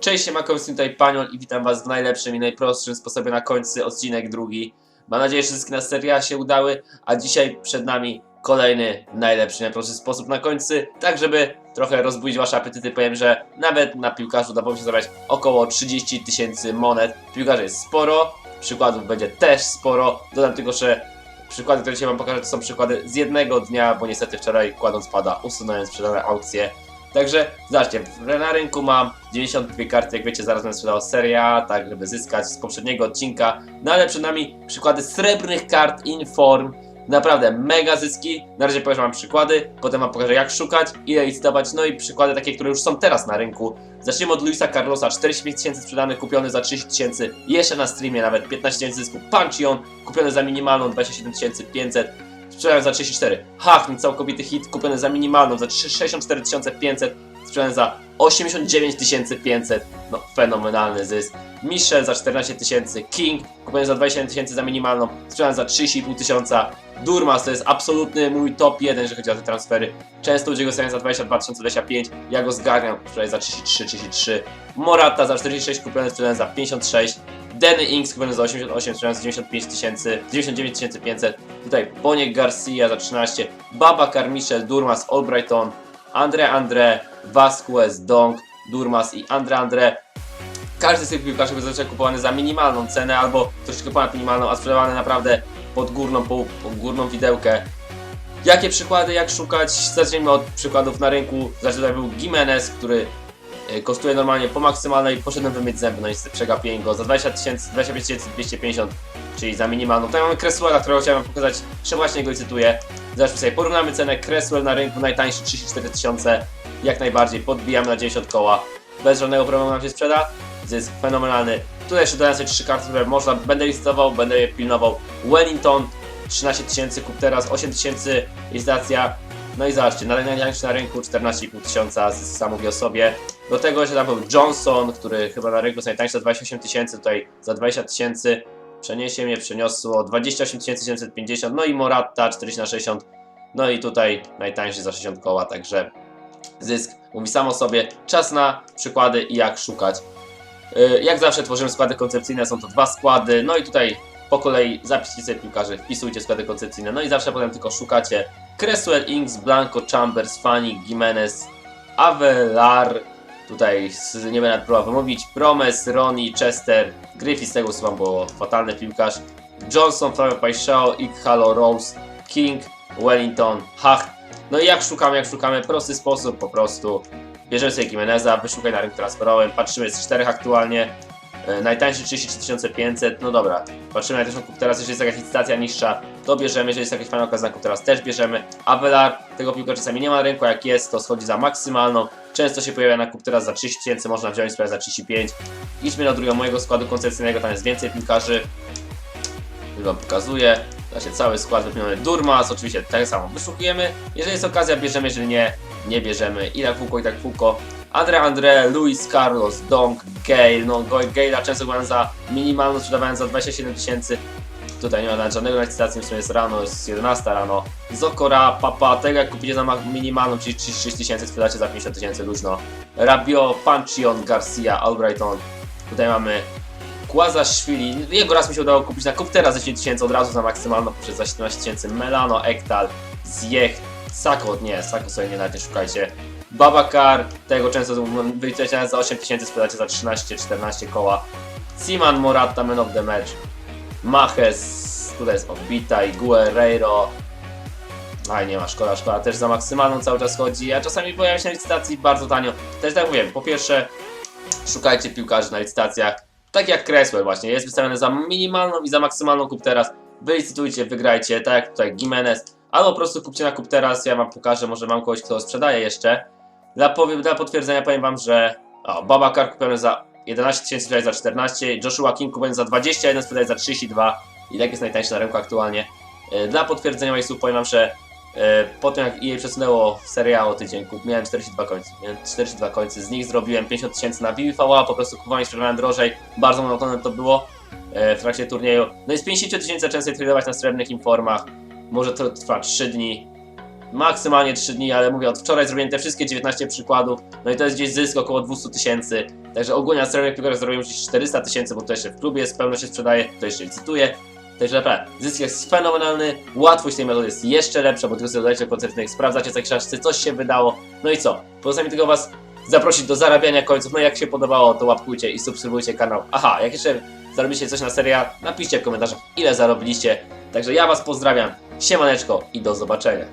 Cześć, siemanko, jestem tutaj Paniol i witam was w najlepszym i najprostszym sposobie na końcu odcinek drugi. Mam nadzieję, że wszystkie na seria się udały, a dzisiaj przed nami kolejny najlepszy, najprostszy sposób na końcu, tak żeby trochę rozbudzić wasze apetyty. Powiem, że nawet na piłkarzu udało mi się zabrać około 30 tysięcy monet. Piłkarzy jest sporo, przykładów będzie też sporo. Dodam tylko, że przykłady, które dzisiaj wam pokażę, to są przykłady z jednego dnia, bo niestety wczoraj kładąc pada usunąłem sprzedane aukcje. Także zobaczcie, na rynku mam 92 karty, jak wiecie, zaraz będę sprzedał seria, tak żeby zyskać z poprzedniego odcinka. No ale przed nami przykłady srebrnych kart Inform. Naprawdę mega zyski. Na razie pokażę wam przykłady, potem wam pokażę jak szukać, ile licytować, no i przykłady takie, które już są teraz na rynku. Zaczniemy od Luisa Carlosa, 45 tysięcy sprzedany, kupiony za 30 tysięcy, jeszcze na streamie nawet 15 tysięcy zysku. Panchion, kupiony za minimalną 27 500, sprzedany za 34. Hachn, całkowity hit, kupiony za minimalną, za 64 500, sprzedany za 89 500. No, fenomenalny zysk. Michel za 14 tysięcy, King, kupiony za 27 tysięcy za minimalną, sprzedany za 3,5 tysiąca. Durmas to jest absolutny mój top 1, jeżeli chodzi o te transfery. Często ludzie go za 22 2025, ja go zgarniam, sprzedaję za 33, 33. Morata za 46, kupiony sprzedany za 56. Danny Inks kupiony za 88, sprzedany za 95 tysięcy, 99 500. Tutaj Boniek Garcia za 13, Baba Carmichael, Durmas, Albrighton, Andre Andre, Vasquez, Dong, Durmas i Andre Andre. Każdy z tych piłkarzy był zazwyczaj kupowany za minimalną cenę albo troszeczkę ponad minimalną, a sprzedawany naprawdę pod górną, po, po górną widełkę. Jakie przykłady, jak szukać? Zacznijmy od przykładów na rynku. Znaczy był Gimenez, który kosztuje normalnie po maksymalnej, poszedłem wymyć zęby, no niestety przegapiłem go za 20 tysięcy, 25 250, czyli za minimalną. Tutaj mamy Cresswella, którego chciałem pokazać, że właśnie go licytuję. Zobaczmy sobie, porównamy cenę Cresswell na rynku, najtańszy 34 tysiące, jak najbardziej, podbijamy na 90 koła, bez żadnego problemu nam się sprzeda, zysk fenomenalny. Tutaj jeszcze dodałem sobie trzy karty, które można, będę licytował, będę je pilnował. Wellington, 13 tysięcy, kup teraz 8 tysięcy, licytacja. No i zobaczcie, na najtańszy na rynku 14,5 tysiąca, zysk sam mówi o sobie. Do tego jeszcze tam był Johnson, który chyba na rynku jest najtańszy za 28 tysięcy, tutaj za 20 tysięcy. Przeniesie mnie, przeniosło 28 750, no i Moratta 40 na 60, no i tutaj najtańszy za 60 koła, także zysk mówi sam o sobie. Czas na przykłady i jak szukać. Yy, Jak zawsze tworzymy składy koncepcyjne, są to dwa składy, no i tutaj po kolei zapiszcie sobie piłkarzy, wpisujcie składy koncepcyjne, no i zawsze potem tylko szukacie Cresswell, Inks, Blanco, Chambers, Fanny, Jimenez, Avelar, tutaj nie będę próbował wymówić, Promes, Ronnie, Chester, Griffith z tego usuwam, bo fatalny piłkarz, Johnson, Flavio Paixao, Ighalo, Rose, King, Wellington, Hacht. No i jak szukamy, jak szukamy, prosty sposób po prostu. Bierzemy sobie Jimeneza, wyszukaj na rynku transferowym, patrzymy z czterech aktualnie, najtańszy 33 500, no dobra, patrzymy na też kup teraz, jeżeli jest jakaś licytacja niższa, to bierzemy, jeżeli jest jakaś fajna okazja na kup teraz też bierzemy. Avelar, tego piłka czasami nie ma na rynku, jak jest, to schodzi za maksymalną, często się pojawia na kup teraz za 30 tysięcy, można wziąć sprawę za 35. Idźmy do drugiego mojego składu koncepcyjnego, tam jest więcej piłkarzy, już wam pokazuję. Znaczy cały skład wypełniony Durmas, oczywiście tak samo wyszukujemy. Jeżeli jest okazja, bierzemy, jeżeli nie, nie bierzemy. I tak kółko, i tak kółko. Andre Andre, Luis Carlos, Dong, Gale. No Gale'a często kupowałem za minimalną, sprzedawałem za 27 tysięcy. Tutaj nie ma żadnego licytacji, w sumie jest rano, jest 11 rano. Zokora, Papa, tego jak kupicie za ma- minimalną, czyli 36 tysięcy, sprzedacie za 50 tysięcy luźno. Rabio, Panchion, Garcia, Albrighton. Tutaj mamy Kłazaszwili, jego raz mi się udało kupić na Kuptera za 10 tysięcy od razu za maksymalną poprzez za 17 tysięcy. Melano, Ektal, Zjech, Sako, nie, Sako sobie nie nawet nie Babakar, tego często wyliczycie za 8 tysięcy, sprzedacie za 13-14 koła. Siman Morata, Man of the Match. Maches, tutaj jest Obita i Guerreiro. Aj, nie ma, szkoda, szkoda, też za maksymalną cały czas chodzi, a czasami pojawia się na licytacji bardzo tanio. Też tak mówię, po pierwsze, szukajcie piłkarzy na licytacjach, tak jak Cresswell właśnie, jest wystawiony za minimalną i za maksymalną kup teraz. Wylicytujcie, wygrajcie, tak jak tutaj Jimenez, albo po prostu kupcie na kup teraz, ja wam pokażę, może mam kogoś, kto sprzedaje jeszcze. Dla, dla potwierdzenia powiem wam, że o, Babakar kupiony za 11 tysięcy, sprzedaje za 14, Joshua King kupiony za 21, sprzedaje za 32 i tak jest najtańszy na rynku aktualnie. E, Dla potwierdzenia moich słów powiem wam, że e, po tym jak EA przesunęło serię o tydzień, miałem 42 końce, miałem 42 końce, z nich zrobiłem 50 tysięcy na BVA, po prostu kupowałem sprzedawałem drożej, bardzo monotonne to było e, w trakcie turnieju. No i z 50 tysięcy częściej tradować na srebrnych informach, może to trwa 3 dni, maksymalnie 3 dni, ale mówię, od wczoraj zrobiłem te wszystkie 19 przykładów, no i to jest gdzieś zysk około 200 tysięcy, także ogólnie na stronie Piłkarza zrobiłem już 400 tysięcy, bo to jeszcze w klubie jest, pełno się sprzedaje, to jeszcze licytuje, Także naprawdę, zysk jest fenomenalny, łatwość tej metody jest jeszcze lepsza, bo tylko sobie dodajcie koncertnych, sprawdzacie co czy coś się wydało. No i co? Pozostaje mi tylko Was zaprosić do zarabiania końców. No i jak się podobało, to łapkujcie i subskrybujcie kanał. Aha, jak jeszcze zarobiliście coś na seria, napiszcie w komentarzach, ile zarobiliście. Także ja Was pozdrawiam, siemaneczko i do zobaczenia.